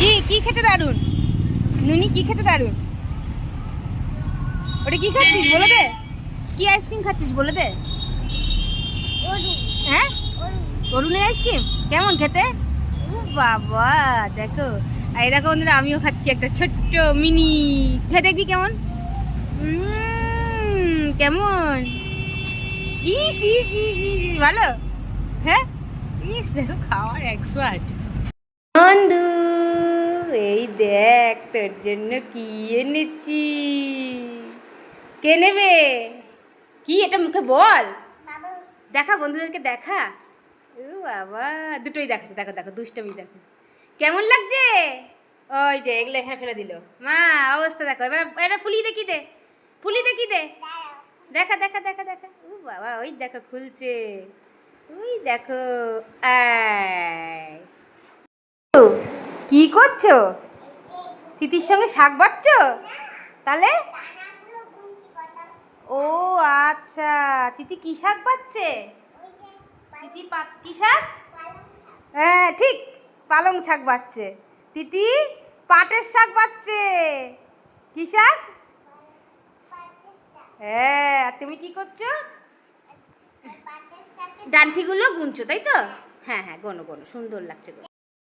কি কি খেতে দারুণ নুনি, কি খেতে দারুণ ওটা কি খাচ্ছিস? বলে দে। কি আইসক্রিম খাচ্ছিস? বলে দে। হ্যাঁ? অরুণের আইসক্রিম? কেমন খেতে? ও বাবা, দেখো। আর এই দেখো বন্ধুরা, আমিও খাচ্ছি একটা ছোট্ট মিনি। খেয়ে দেখবি কেমন? কেমন? ইস ইস ইস ভালো? হ্যাঁ? ইস, দেখো, খাওয়ার এক্সপার্ট বন্ধু এই দেখ তোর জন্য কি এনেছি? কে নেবে? কি এটা মুখে বল। দেখা বন্ধুদেরকে দেখা। ও বাবা দুটোই দেখাচ্ছে দেখো দেখো দুষ্টমি দেখো। কেমন লাগছে? ওই যে এগুলো এখানে ফেলে দিল। মা অবস্থা দেখো এবার এটা ফুলিয়ে দেখি দে? ফুলি দেখি দে? দেখা দেখা দেখা দেখা। ও বাবা ওই দেখো খুলছে। ওই দেখো আয়। কি করছ? তিতির সঙ্গে শাক বাচ্ছো তাহলে? ও আচ্ছা। তিতি কি শাক পাচ্ছে তিতি কি শাক? হ্যাঁ ঠিক পালং শাক বাচ্ছে তিতি পাটের শাক বাচ্ছে কি শাক? হ্যাঁ আর তুমি কি করছ? ডান্ঠিগুলো গুনছো তাই তো? হ্যাঁ হ্যাঁ গোনো গোনো সুন্দর লাগছে গো।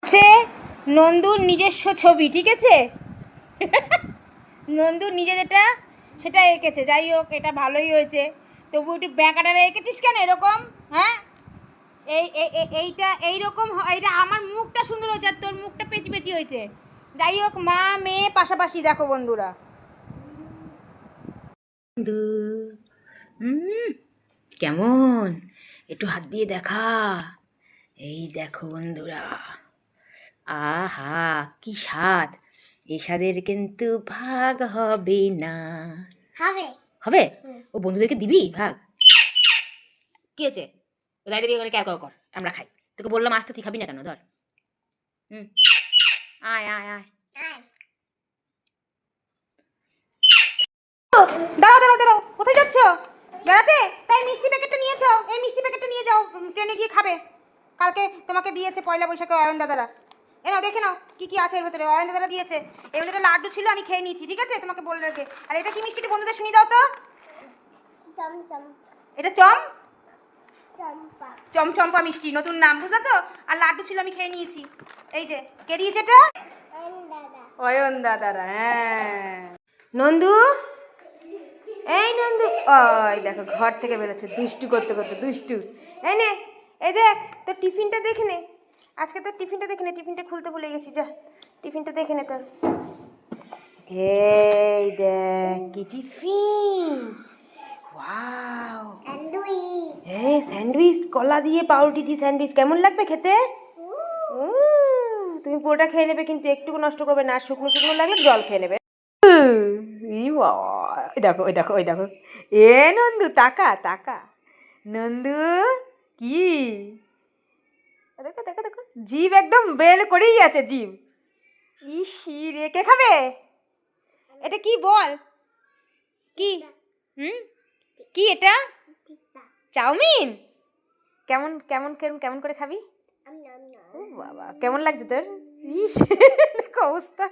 হচ্ছে নন্দুর নিজস্ব ছবি, ঠিক আছে? নন্দুর নিজে যেটা, সেটা এঁকেছে। যাই হোক, এটা ভালোই হয়েছে। তবু একটু ব্যাঁকাটা এঁকেছিস কেন এরকম? হ্যাঁ? এই, এই- এই- এইটা এইরকম এইটা আমার মুখটা সুন্দর হয়েছে আর তোর মুখটা পেঁচি পেঁচি হয়েছে। যাই হোক, মা, মেয়ে পাশাপাশি, দেখো বন্ধুরা। কেমন? একটু হাত দিয়ে দেখা। এই দেখো বন্ধুরা। আহা কি স্বাদ। এই স্বাদের কিন্তু ভাগ হবে না। হবে। হবে? ও বন্ধুদেরকে দিবি? ভাগ। কি হয়েছে ও দাঁড়িয়ে করে ক্যার কর আমরা খাই। তোকে বললাম আসতে তুই খাবি না কেন? ধর। হুম। আয় আয় আয়। দাঁড়াও দাঁড়াও দাঁড়াও। কোথায় যাচ্ছ? বেড়াতে? তাই মিষ্টি প্যাকেটটা নিয়েছো। এই মিষ্টি প্যাকেটটা নিয়ে যাও। ট্রেনে গিয়ে খাবে। কালকে তোমাকে দিয়েছে পয়লা বৈশাখে অয়ন দাদারা। এ নাও দেখে নাও কি কি আছে এর ভেতরে। অয়ন দাদারা দিয়েছে। এর ভেতরে লাড্ডু ছিল আমি খেয়ে নিয়েছি ঠিক আছে? তোমাকে বলে রেখে। আর এটা কি মিষ্টিটা বন্ধুদের শুনিয়ে দাও তো? চম চম। এটা চম? চম্পা। চমচম্পা মিষ্টি নতুন নাম বুঝলো তো? আর লাড্ডু ছিল আমি খেয়ে নিয়েছি। এই যে কে দিয়েছে এটা? দাদা। অয়ন দাদারা হ্যাঁ। নন্দু? এই নন্দু ওই দেখো ঘর থেকে বেরোচ্ছে দুষ্টু করতে করতে দুষ্টু। এই নে এই দেখ তোর টিফিনটা দেখে নে। আজকে তোর টিফিনটা দেখে নে টিফিনটা খুলতে ভুলে গেছি যা টিফিনটা দেখে নে তোর। এই দেখ কি টিফিন? ওয়াও। স্যান্ডউইচ। এই স্যান্ডউইচ কলা দিয়ে পাউরুটি দিয়ে স্যান্ডউইচ কেমন লাগবে খেতে? তুমি পুরোটা খেয়ে নেবে কিন্তু একটুকু নষ্ট করবে না শুকনো শুকনো লাগলে জল খেয়ে নেবে। ই ওই দেখো ওই দেখো ওই দেখো। এ নন্দু তাকা তাকা। নন্দু কি? জিভ একদম বের করেই আছে জীব। ইসি রে কে খাবে? এটা কি বল? কি? হুম? কি এটা? চাউমিন? কেমন কেমন কেমন কেমন করে খাবি? ও বাবা কেমন লাগছে তোর? ইস অবস্থা।